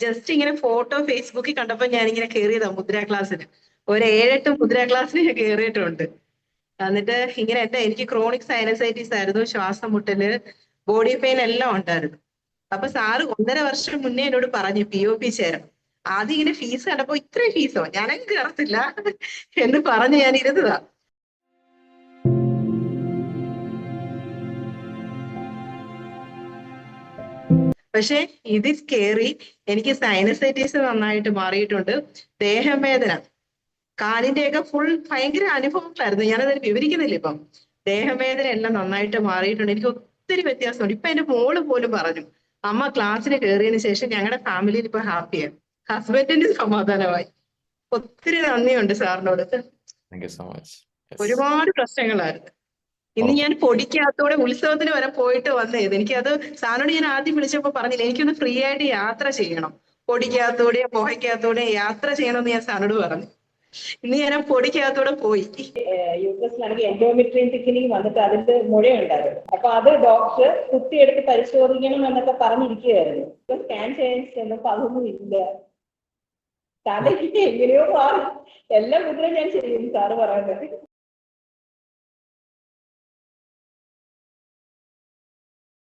Just ഇങ്ങനെ photo ഫേസ്ബുക്കിൽ കണ്ടപ്പോ ഞാൻ ഇങ്ങനെ കയറിയതാ മുദ്ര ക്ലാസ്സിന്. ഒരു ഏഴെട്ട് മുദ്ര ക്ലാസ്സിന് ഞാൻ കയറിയിട്ടുണ്ട് എന്നിട്ട് ഇങ്ങനെ എന്റെ എനിക്ക് ക്രോണിക് സൈനസൈറ്റിസ് ആയിരുന്നു ശ്വാസം മുട്ടൽ ബോഡി പെയിൻ എല്ലാം ഉണ്ടായിരുന്നു. അപ്പൊ സാറ് ഒന്നര വർഷം മുന്നേ എന്നോട് പറഞ്ഞു പി ഒ പി ചേരാം ആദ്യം ഇങ്ങനെ ഫീസ് കണ്ടപ്പോ ഇത്രയും ഫീസോ ഞാനങ്ങ് കയറത്തില്ല എന്ന് പറഞ്ഞ് ഞാൻ ഇരുന്നതാ. പക്ഷെ ഇതിൽ കയറി എനിക്ക് സൈനസൈറ്റീസ് നന്നായിട്ട് മാറിയിട്ടുണ്ട്. ദേഹവേദന. കാലിന്റെയൊക്കെ ഫുൾ ഭയങ്കര അനുഭവങ്ങളായിരുന്നു. ഞാനത് വിവരിക്കുന്നില്ല ഇപ്പം. ദേഹവേദന എല്ലാം നന്നായിട്ട് മാറിയിട്ടുണ്ട്. എനിക്ക് ഒത്തിരി വ്യത്യാസമുണ്ട്. ഇപ്പൊ എന്റെ മോൾ പോലും പറഞ്ഞു. അമ്മ ക്ലാസ്സിന് കയറിയതിന് ശേഷം ഞങ്ങളുടെ ഫാമിലിയിൽ ഇപ്പൊ ഹാപ്പിയാണ് ഹസ്ബൻഡിന് സമാധാനമായി. ഒത്തിരി നന്ദിയുണ്ട് സാറിനോട്. ഒരുപാട് പ്രശ്നങ്ങളായിരുന്നു. ഇന്ന് ഞാൻ പൊടിക്കാത്തോടെ ഉത്സവത്തിന് വരെ പോയിട്ട് വന്നത് എനിക്കത് സാറിനോട് ഞാൻ ആദ്യം വിളിച്ചപ്പോ പറഞ്ഞില്ല എനിക്കൊന്ന് ഫ്രീ ആയിട്ട് യാത്ര ചെയ്യണം. പൊടിക്കകത്തൂടെ പോഹയ്ക്കാത്തോടെ യാത്ര ചെയ്യണം എന്ന് ഞാൻ സാറിനോട് പറഞ്ഞു. ഇന്ന് ഞാൻ പൊടിക്കാത്തോടെ പൊടിക്കകത്തൂടെ പോയി. യൂട്രസിലാണെങ്കിൽ എൻഡോമെട്രിയൻ തിക്കനിങ് വന്നിട്ട് അതിന്റെ മുഴയുണ്ടായിരുന്നു. അപ്പൊ അത് ഡോക്ടർ കുത്തിയെടുത്ത് പരിശോധിക്കണം എന്നൊക്കെ പറഞ്ഞിരിക്കുകയായിരുന്നു. സ്കാൻ ചെയ്യാൻ ചെന്നപ്പോ അതൊന്നും ഇല്ല. തലയ്ക്ക് എങ്ങനെയോ മാറി. എല്ലാ മുദ്രയും ഞാൻ ചെയ്യും സാറ് പറയുന്നത്